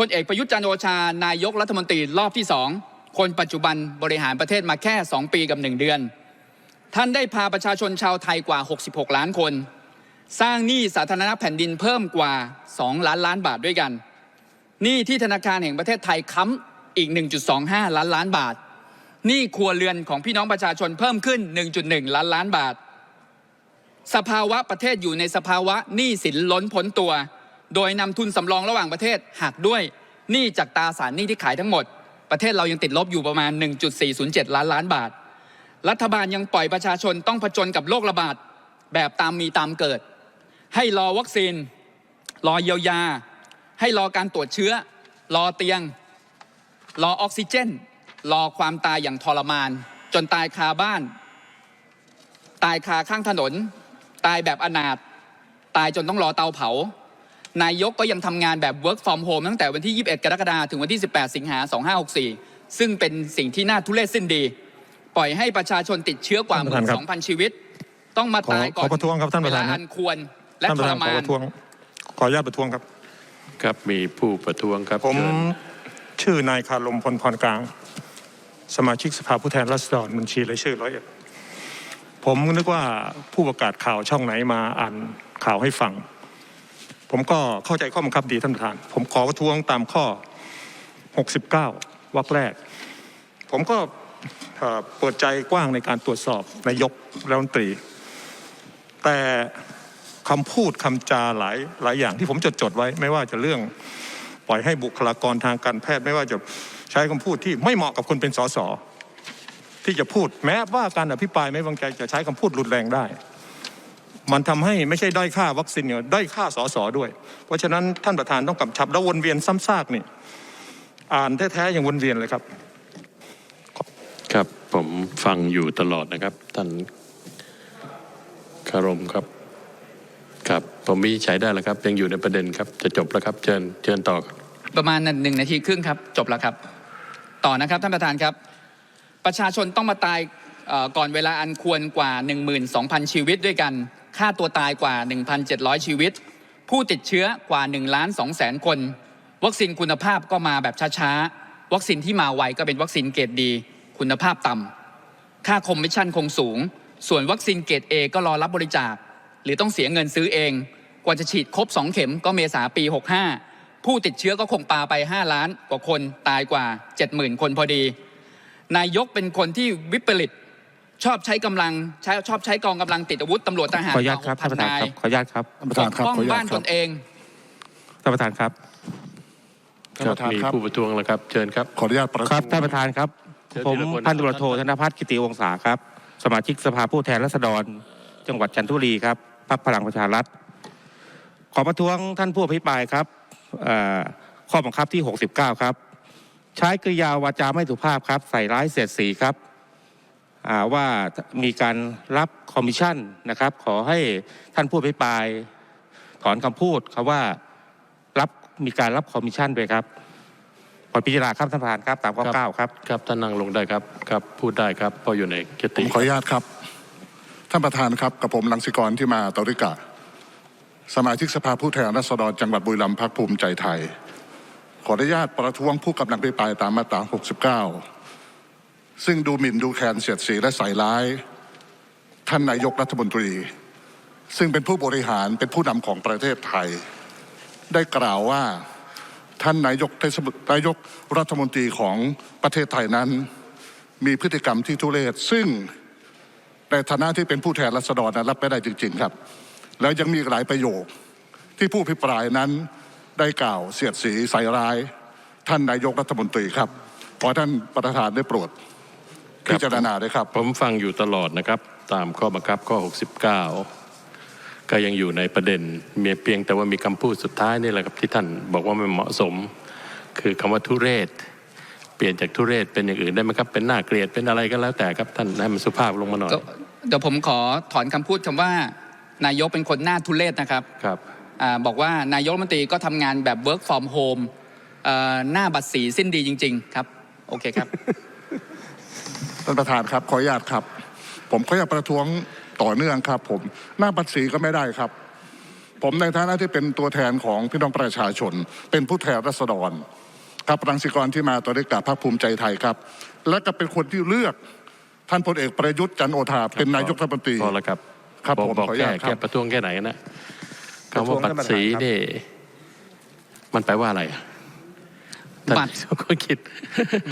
พลเอกประยุทธ์จันโอชานายกรัฐมนตรีรอบที่สองคนปัจจุบันบริหารประเทศมาแค่ 2 ปีกับ 1 เดือน ท่านได้พาประชาชนชาวไทยกว่า 66 ล้านคน สร้างหนี้สาธารณะแผ่นดินเพิ่มกว่า 2 ล้านล้านบาทด้วยกันหนี้ที่ธนาคารแห่งประเทศไทยค้ำอีก 1.25 ล้านล้านบาทหนี้ครัวเรือนของพี่น้องประชาชนเพิ่มขึ้น 1.1 ล้านล้านบาท สภาวะประเทศอยู่ในสภาวะหนี้สินล้นพ้นตัว โดยนำทุนสำรองระหว่างประเทศหักด้วยหนี้จากตาสารหนี้ที่ขายทั้งหมด ประเทศเรายังติดลบอยู่ประมาณ 1.407 ล้านล้านบาท รัฐบาลยังปล่อยประชาชนต้องผจญกับโรคระบาดแบบตามมีตามเกิด ให้รอวัคซีน รอเยียวยา ให้รอการตรวจเชื้อ รอเตียง รอออกซิเจน รอความตายอย่างทรมาน จนตายคาบ้าน ตายคาข้างถนน ตายแบบอนาถตายจนต้องรอเตาเผา นายกก็ยังทำงานแบบ work from home ตั้งแต่วันที่ 21 กรกฎาคมถึงวันที่ 18 สิงหา2564 ซึ่งเป็นสิ่งที่น่าทุเรศสิ้นดี ปล่อยให้ประชาชนติดเชื้อกว่าท่านประธานครับ12,000ชีวิต ต้องมาตายก่อนขอขอประท้วงครับท่านประธานเวลาอันควรและท่านทประรธานขมาอนประท้วงขออนุญาตประท้วงครับ ครับมีผู้ประท้วงครับผมเชิญชื่อนายคารมพลพรกลาง สมาชิกสภาผู้แทนราษฎรบัญชีรายชื่อร้อยเอ็ดผมนึกว่าผู้ประกาศข่าวช่องไหนมาอ่านข่าวให้ฟัง ผมก็เข้าใจข้อบังคับดีท่านประธาน ผมขอประท้วงตามข้อ 69วรรคแรก ผมก็เปิดใจกว้างในการตรวจสอบนายกรัฐมนตรี แต่คำพูดคำจาหลายหลายอย่างที่ผมจดจดไว้ ไม่ว่าจะเรื่องปล่อยให้บุคลากรทางการแพทย์ ไม่ว่าจะใช้คำพูดที่ไม่เหมาะกับคนเป็นสสที่จะพูดแม้ว่าการอภิปรายไม่วางใจจะใช้คำพูดรุนแรงได้ มันทำให้ไม่ใช่ด้อยค่าวัคซีนเนี่ยด้อยค่าสสด้วย เพราะฉะนั้นท่านประธานต้องกำชับแล้ววนเวียนซ้ำซากนี่อ่านแท้ๆยังวนเวียนเลยครับ ครับผมฟังอยู่ตลอดนะครับท่านคารมครับ ครับผมมีใช้ได้แล้วครับ ยังอยู่ในประเด็นครับ จะจบแล้วครับเชิญเชิญต่อครับประมาณหนึ่งนาทีครึ่งครับ จบแล้วครับ ต่อนะครับท่านประธานครับ ประชาชนต้องมาตายเอ่อก่อนเวลาอันควรกว่า 12,000 ชีวิตด้วยกัน ค่าตัวตายกว่า 1,700 ชีวิต ผู้ติดเชื้อกว่า1ล้าน2แสนคน วัคซีนคุณภาพก็มาแบบช้าๆ วัคซีนที่มาไวก็เป็นวัคซีนเกรดดี คุณภาพต่ำค่าคอมมิชชั่นคงสูง ส่วนวัคซีนเกรด A ก็รอรับบริจาค หรือต้องเสียเงินซื้อเอง กว่าจะฉีดครบ 2 เข็มก็เมษาปี 65 ผู้ติดเชื้อก็คงปาไป 5 ล้านกว่าคนตายกว่า 70,000 คนพอดี นายกเป็นคนที่วิปริต ชอบใช้กำลังใช้ชอบใช้กองกำลังติดอาวุธตำรวจทหารขออนุญาตครับท่านประธานนายครับขออนุญาตครับท่านประธานครับปกป้องขออนุญาบ้าตนคตรับนเองท่านประธานครับท่านคปรับระธานมีครับผู้ประท้วงแล้วครับเชิญครับขออนุญาตประครับท้วงท่านประธานครับเชิญผมทีละคนพันตำรวจโทธนพัฒน์กิติวงศาครับ สมาชิกสภาผู้แทนราษฎร จังหวัดจันทบุรีครับพรรคพลังประชารัฐขอประท้วงท่านผู้อภิปรายครับเอ่อข้อบังคับที่ 69 ครับ ใช้กริยาวาจาไม่สุภาพครับ ใส่ร้ายเสียดสีครับอ่า ว่ามีการรับคอมมิชชั่นนะครับ ขอให้ท่านผู้อภิปรายถอนคำพูดครับว่ารับมีการรับคอมมิชชั่นด้วยครับขอพิจารณาครับท่านประธานครับตามข้อครับเก้าครับครับท่านนั่งลงได้ครับครับพูดได้ครับเพราะอยู่ในกผติมขออนุญาตครับ ท่านประธานครับกับผมลังสิกรที่มาตอริกะ สมาชิกสภาผู้แทนราษฎรจังหวัดบุรีรัมย์พรรคภูมิใจไทย ขออนุญาตประท้วงผู้กำลังพิปรายตามมาตรา 69 ซึ่งดูหมิ่นดูแคลนเสียดสีและใส่ร้าย ท่านนายกรัฐมนตรี ซึ่งเป็นผู้บริหารเป็นผู้นำของประเทศไทย ได้กล่าวว่าท่านนายกเทศนายกรัฐมนตรีของประเทศไทยนั้น มีพฤติกรรมที่ทุเรศ ซึ่งในฐานะที่เป็นผู้แทนรัษฎรนั้นรับไม่ได้จริง ๆ ครับ แล้วยังมีหลายประโยคที่ผู้พิปรายนั้นได้กล่าวเสียดสีใส่ร้าย ท่านนายกรัฐมนตรีครับ ขอท่านประธานได้โปรด พิจารณาด้วยครับ ผมฟังอยู่ตลอดนะครับ ตามข้อบังคับข้อ 69 ก็ยังอยู่ในประเด็นมีเพียงแต่ว่ามีคำพูดสุดท้ายนี่แหละครับที่ท่านบอกว่าไม่เหมาะสม คือคำว่าทุเรศ เปลี่ยนจากทุเรศเป็นอย่างอื่นได้ไหมครับ เป็นหน้าเกลียดเป็นอะไรก็แล้วแต่ครับท่านให้มันสุภาพลงมาหน่อยก็เดี๋ยวผมขอถอนคำพูดคำว่านายกเป็นคนหน้าทุเรศนะครับครับอาบอกว่านายกรัฐมนตรีก็ทำงานแบบ work from home เอ่อหน้าบัตรสีสิ้นดีจริง ๆ ครับ โอเคครับ ท่านประธานครับขออนุญาตครับ ผมขออนุญาตประท้วงต่อเนื่องครับ ผมหน้าบัตรสีก็ไม่ได้ครับ ผมในฐานะที่เป็นตัวแทนของพี่น้องประชาชน เป็นผู้แทนรัษฎร ครับรังสิกรที่มาต่อด้วยกับภาคภูมิใจไทยครับ และก็เป็นคนที่เลือกท่านพลเอกประยุทธ์จันทร์โอชาเป็นนายกรัฐมนตรีพอแล้วครับครับบอกผมบอกขออนุแก้ญาตครับแก้ประท้วงแค่ไหนนะประคำท้วว่างบัตรสีท่านประธานครับนี่มันแปลว่าอะไรอะท่าน บัตรก็คิด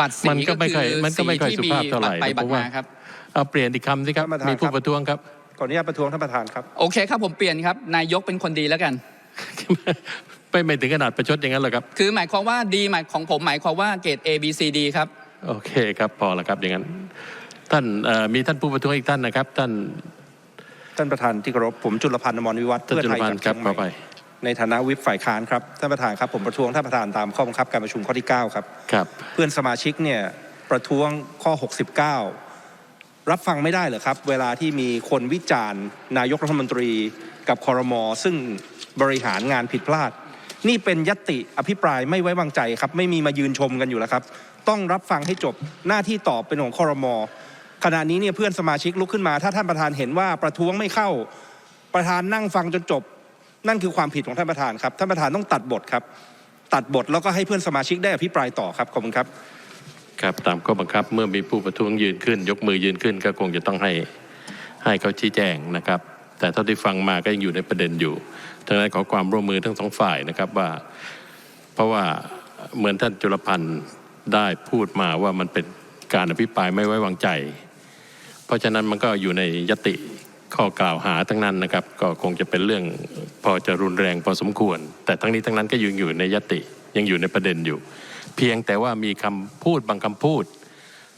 บัตรสีมันก็ไม่ค่อยก็คือมันก็ไม่ค่อยสีสุที่ภาพเท่าไหร่มีบัตรไปบัตรผมว่ามาครับเอาเปลี่ยนอีกคำสิครับท่านประธานมีผู้ครับประท้วงครับขออนุญาตประท้วงท่านประธานครับโอเคครับผมเปลี่ยนครับนายกเป็นคนดีแล้วกันไม่ไม่ถึงขนาดประชดอย่างนั้นหรอกครับ คือหมายความว่าดีหมายของผมหมายความว่าเกรด A B C D ครับโอเคครับพอแล้วครับอย่างนั้น ท่านเอ่อมีท่านผู้ประท้วงอีกท่านนะครับ ท่านท่านประธานที่เคารพผมจุลพันธ์อมรวิวัฒน์ท่านเพื่อจุลไทยพันจากธ์คเชีรัยบงใหขอไปม่ ในฐานะวิปฝ่ายค้านครับท่านประธานครับผมประท้วงท่านประธานตามข้อบังคับการประชุมข้อที่ 9 ครับครับ เพื่อนสมาชิกเนี่ยประท้วงข้อ 69 รับฟังไม่ได้เหรอครับ เวลาที่มีคนวิจารณ์ นายกรัฐมนตรีกับคอรมอซึ่งบริหารงานผิดพลาด นี่เป็นยตติอภิปรายไม่ไว้วางใจครับ ไม่มีมายืนชมกันอยู่แล้วครับ ต้องรับฟังให้จบหน้าที่ตอบเป็นของคอรมอขณะนี้เนี่ยเพื่อนสมาชิกลุกขึ้นมา ถ้าท่านประธานเห็นว่าประท้วงไม่เข้าประธานนั่งฟังจนจบ นั่นคือความผิดของท่านประธานครับท่านประธานต้องตัดบทครับ ตัดบทแล้วก็ให้เพื่อนสมาชิกได้อภิปรายต่อครับขอบคุณครับครับตามข้อบังคับเมื่อมีผู้ประท้วงยืนขึ้น ยกมือยืนขึ้นก็คงจะต้องให้ให้เขาชี้แจงนะครับ แต่เท่าที่ฟังมาก็ยังอยู่ในประเด็นอยู่ดังนั้นขอความร่วมมือทั้งสองฝ่ายนะครับว่า เพราะว่าเหมือนท่านจุลพันธ์ได้พูดมาว่ามันเป็นการอภิปรายไม่ไว้วางใจ เพราะฉะนั้นมันก็อยู่ในยติ ข้อกล่าวหาทั้งนั้นนะครับ ก็คงจะเป็นเรื่องพอจะรุนแรงพอสมควร แต่ทั้งนี้ทั้งนั้นก็ยังอยู่ในยติยังอยู่ในประเด็นอยู่ เพียงแต่ว่ามีคำพูดบางคำพูด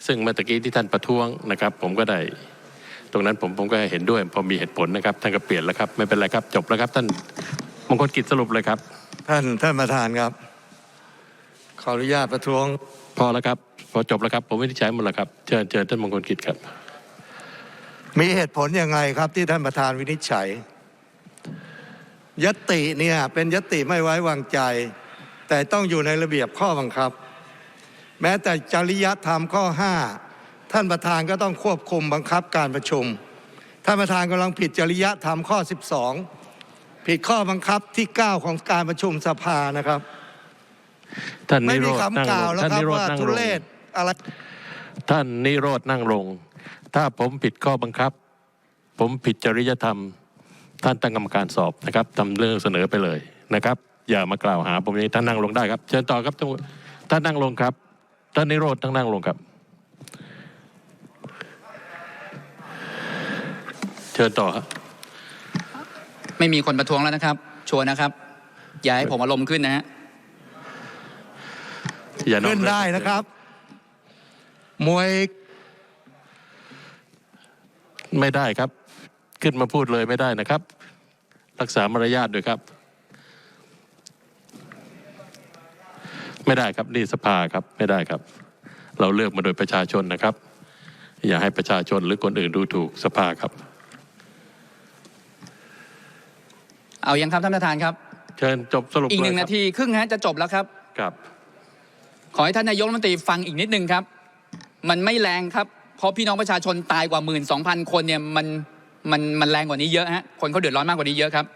ซึ่งเมื่อตะกี้ที่ท่านประท้วงนะครับ ผมก็ได้ ตรงนั้นผมผมก็เห็นด้วยพอมีเหตุผลนะครับท่านก็เปลี่ยนแล้วครับ ไม่เป็นไรครับจบแล้วครับ ท่านมงคลกิจสรุปเลยครับ ท่านท่านประธานครับ ขออนุญาตประท้วงพอแล้วครับ พอจบแล้วครับ ผมไม่ได้ใช้หมดแล้วครับเชิญเชิญท่านมงคลกิจครับ มีเหตุผลยังไงครับที่ท่านประธานวินิจฉัย ยติเนี่ยเป็นยติไม่ไว้วางใจ แต่ต้องอยู่ในระเบียบข้อบังคับ แม้แต่จริยธรรมข้อ 5 ท่านประธานก็ต้องควบคุมบังคับการประชุม ท่านประธานกำลังผิดจริยธรรมข้อ 12 ผิดข้อบังคับที่ 9 ของการประชุมสภานะครับท่านไม่นิโรมีธนั่งคำกลล่าวงแล้วท่านครับนิโรธว่านั่งทุลงเลศอะไรท่านนิโรธนั่งลง ถ้าผมผิดข้อบังคับ ผมผิดจริยธรรม ท่านตั้งกรรมการสอบนะครับทำเรื่องเสนอไปเลยนะครับ อย่ามากล่าวหาผมนี้ท่านนั่งลงได้ครับเชิญต่อครับท่านท่านนั่งลงครับท่านนิโรธต้องนั่งลงครับ เชิญต่อครับไม่มีคนประท้วงแล้วนะครับ ชัวร์นะครับ อย่าให้ผมอารมณ์ขึ้นนะฮะอย่านอกขึ้นเรื่องได้นะครับ มวย ไม่ได้ครับ ขึ้นมาพูดเลยไม่ได้นะครับ รักษามารยาทด้วยครับ ไม่ได้ครับนี่สภาครับไม่ได้ครับ เราเลือกมาโดยประชาชนนะครับ อย่าให้ประชาชนหรือคนอื่นดูถูกสภาครับ เอายังครับท่านประธานครับ เชิญจบสรุปอีกหนึ่งเลยคนารับทีครึ่งฮะจะจบแล้วครับ ครับ ขอให้ท่านนายกรัฐมนตรีฟังอีกนิดนึงครับ มันไม่แรงครับ เพราะพี่น้องประชาชนตายกว่าหมื่นสองพันคนเนี่ยมันมันมันแรงกว่านี้เยอะฮะคนเขาเดือดร้อนมากกว่านี้เยอะครับ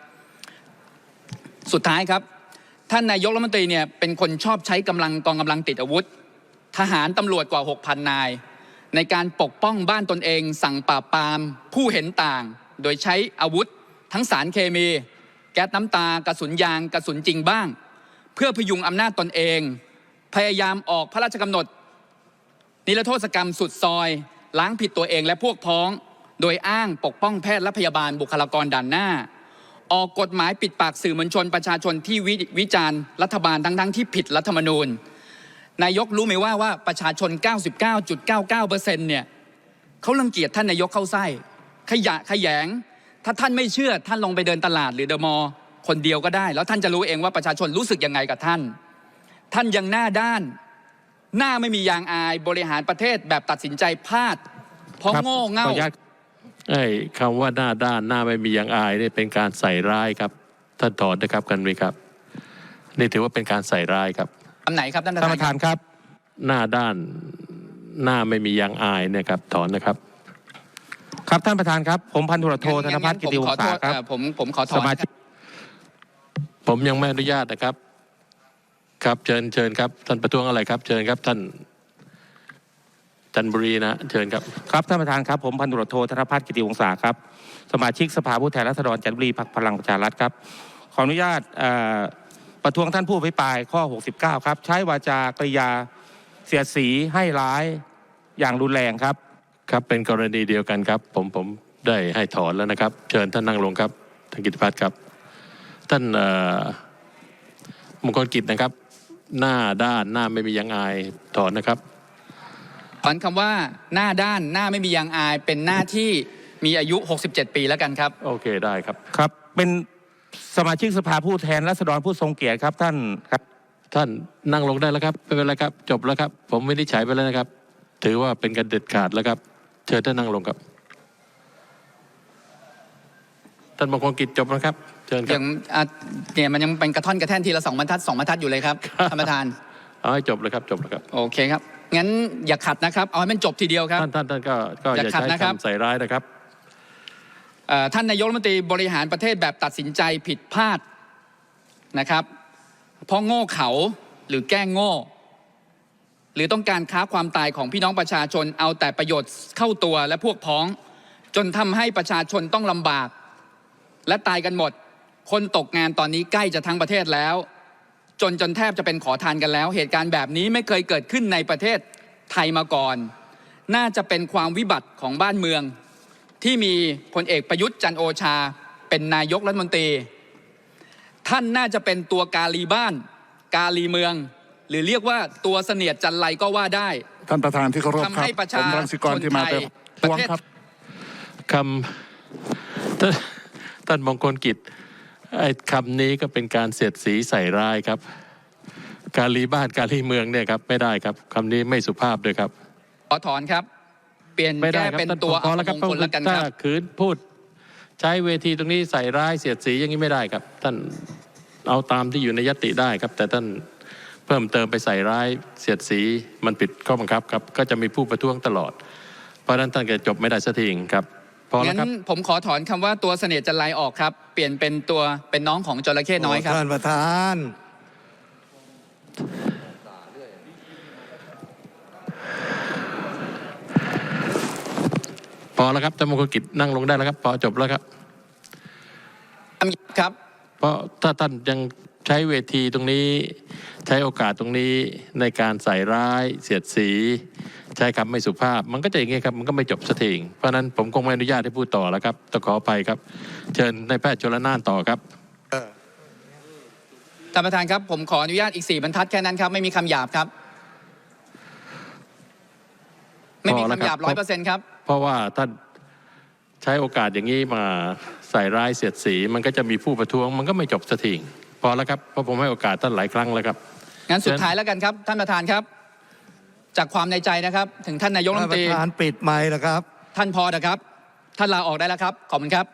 สุดท้ายครับ ท่านนายกรัฐมนตรีเนี่ยเป็นคนชอบใช้กำลังกองกำลังติดอาวุธ ทหารตำรวจกว่า 6,000 นาย ในการปกป้องบ้านตนเอง สั่งปราบปราม ผู้เห็นต่าง โดยใช้อาวุธ ทั้งสารเคมี แก๊สน้ำตากระสุนยางกระสุนจริงบ้าง เพื่อพยุงอำนาจตนเอง พยายามออกพระราชกำหนด นิรโทษกรรมสุดซอย ผิดตัวเองและพวกพ้อง โดยอ้างปกป้องแพทย์และพยาบาลบุคลากรด่านหน้า ออกกฎหมายปิดปากสื่อมวลชนประชาชนที่ววิจารณ์รัฐบาลทั้งๆที่ผิดรัฐธรรมนูญ นายกรู้ไหมว่าว่าประชาชน 99.99%เนี่ยเขารังเกียจท่านนายกเข้าไส้ ขยะขยง ถ้าท่านไม่เชื่อท่านลงไปเดินตลาดหรือเดอะมอลคนเดียวก็ได้ แล้วท่านจะรู้เองว่าประชาชนรู้สึกยังไงกับท่าน ท่านยังหน้าด้าน หน้าไม่มียางอายบริหารประเทศแบบตัดสินใจพลาด เพราะครับโง่เง่าขออนุญาตไอ้คำว่าหน้าด้านหน้าไม่มีอย่างอายนี่เป็นการใส่ร้ายครับท่านถอนนะครับกันไหมครับ นี่ถือว่าเป็นการใส่ร้ายครับคำไหนครับท่านประท่านธานประธานครับ หน้าด้านหน้าไม่มียางอายเนี่ยครับถอนนะครับ ครับท่านประธานครับ ผมพันธุรโทธนพัฒน์กิติวงผมขอโทศาษครับเอ่อผมผมขอถสอนมานะคชิรับกผมยังไม่อนุญาตนะครับ ครับเชิญเชิญครับท่านประท้วงอะไรครับ เชิญครับท่านจันทบุรีนะเชิญครับครับท่านประธานครับผมพันตุรวจโทธนพัฒน์กิติวงศาครับ สมาชิกสภาผู้แทนราษฎรจันทบุรีพรรคพลังประชารัฐครับ ขออนุญาตเอ่อประท้วงท่านผู้อภิปรายข้อ 69 ครับ ใช้วาจากริยาเสียดสีให้ร้ายอย่างรุนแรงครับ ครับเป็นกรณีเดียวกันครับ ผมผมได้ให้ถอนแล้วนะครับ เชิญท่านนั่งลงครับท่านกิติพัฒน์ครับ ท่านเอ่อมงคลกิจนะครับ หน้าด้านหน้าไม่มียังอายถอนนะครับถอนคำว่าหน้าด้านหน้าไม่มียางอาย เป็นหน้าที่มีอายุ 67 ปีแล้วกันครับ โอเคได้ครับครับ เป็นสมาชิกสภาผู้แทนราษฎรผู้ทรงเกียรติครับท่านครับ ท่านนั่งลงได้แล้วครับไม่เป็นไรครับ จบแล้วครับ ผมไม่ได้ใช้ไปแล้วนะครับ ถือว่าเป็นการเด็ดขาดแล้วครับ เชิญท่านนั่งลงครับ ท่านมงคลกิจจบแล้วครับ เชิญคอรับย่างอะเนี่ยมันยังเป็นกระท่อนกระแท่นทีละสองบรรทัดสองบรรทัดอยู่เลยครับท่านประธาน เอาให้จบเลยครับจบแล้วครับ โอเคครับ งั้นอย่าขัดนะครับ เอาให้มันจบทีเดียวครับ ท่านท่านท่านก็ก็อย่อาย่าขัดใช้นะครับ คำใส่ร้ายนะครับ เอ่อท่านนายกรัฐมนตรีบริหารประเทศแบบตัดสินใจผิดพลาดนะครับ เพราะโง่เขาหรือแกล้งโง่ หรือต้องการค้าความตายของพี่น้องประชาชนเอาแต่ประโยชน์เข้าตัวและพวกพ้อง จนทำให้ประชาชนต้องลำบาก และตายกันหมด คนตกงานตอนนี้ใกล้จะทั้งประเทศแล้ว จนจนแทบจะเป็นขอทานกันแล้ว เหตุการณ์แบบนี้ไม่เคยเกิดขึ้นในประเทศไทยมาก่อน น่าจะเป็นความวิบัติของบ้านเมือง ที่มีพลเอกประยุทธ์จันทร์โอชา เป็นนายกรัฐมนตรี ท่านน่าจะเป็นตัวกาลีบ้าน กาลีเมือง หรือเรียกว่าตัวเสนียดจันไรก็ว่าได้ท่านประธานที่เคารพทำครับให้ประผชามรังสิกรที่มาชนไทยประท้วงประเทศครับคำท่านท่านมงคลกิจ ไอ้คำนี้ก็เป็นการเสียดสีใส่ร้ายครับ การรีบ้านการรีเมืองเนี่ยครับไม่ได้ครับคำนี้ไม่สุภาพด้วยครับขอถอนครับ เปลี่ยนไม่ได้แก้ครับเป็นท่านตัวพออัแล้วปครับมงคลแล้วกันคถ้ารับขืนพูด ใช้เวทีตรงนี้ใส่ร้ายเสียดสีอย่างนี้ไม่ได้ครับ ท่านเอาตามที่อยู่ในยติได้ครับ แต่ท่านเพิ่มเติมไปใส่ร้ายเสียดสีมันผิดข้อบังคับครับ ก็จะมีผู้ประท้วงตลอด เพราะฉะนั้นท่านก็จบไม่ได้สักทีครับพอแล้ว งั้นครับผมขอถอนคำว่าตัวเสนียดจันไรออกครับ เปลี่ยนเป็นตัวเป็นน้องของจระเข้น้อยครับท่านประธาน พอแล้วครับท่านมงคลกิจนั่งลงได้แล้วครับ พอจบแล้วครับครับ เพราะถ้าท่านยัง ใช้เวทีตรงนี้ ใช้โอกาสตรงนี้ในการใส่ร้ายเสียดสี ใช้คำไม่สุภาพ มันก็จะอย่างงี้ครับ มันก็ไม่จบสักทีเพราะฉะนั้นผมคงไม่อนุญาตให้พูดต่อแล้วครับต้องขออภัยครับ เชิญนายแพทย์ชลนานต่อครับท่านประธานครับผมขออนุญาตอีกสี่บรรทัดแค่นั้นครับ ไม่มีคำหยาบครับ ไม่มีพอแล้วคำหยาบครัร้อบยเปอร์เซ็นต์ครับ เพราะว่าท่านใช้โอกาสอย่างนี้มาใส่ร้ายเสียดสี มันก็จะมีผู้ประท้วง มันก็ไม่จบสักที พอแล้วครับเพราะผมให้โอกาสท่านหลายครั้งแล้วครับ งั้นสุดเชิญท้ายแล้วกันครับ ท่านประธานครับ จากความในใจนะครับ ถึงท่านนายกรัฐท่านมนปตรีระธานปิดไมค์แล้วครับ ท่านพอนะครับ ท่านลาออกได้แล้วครับ ขอบคุณครับ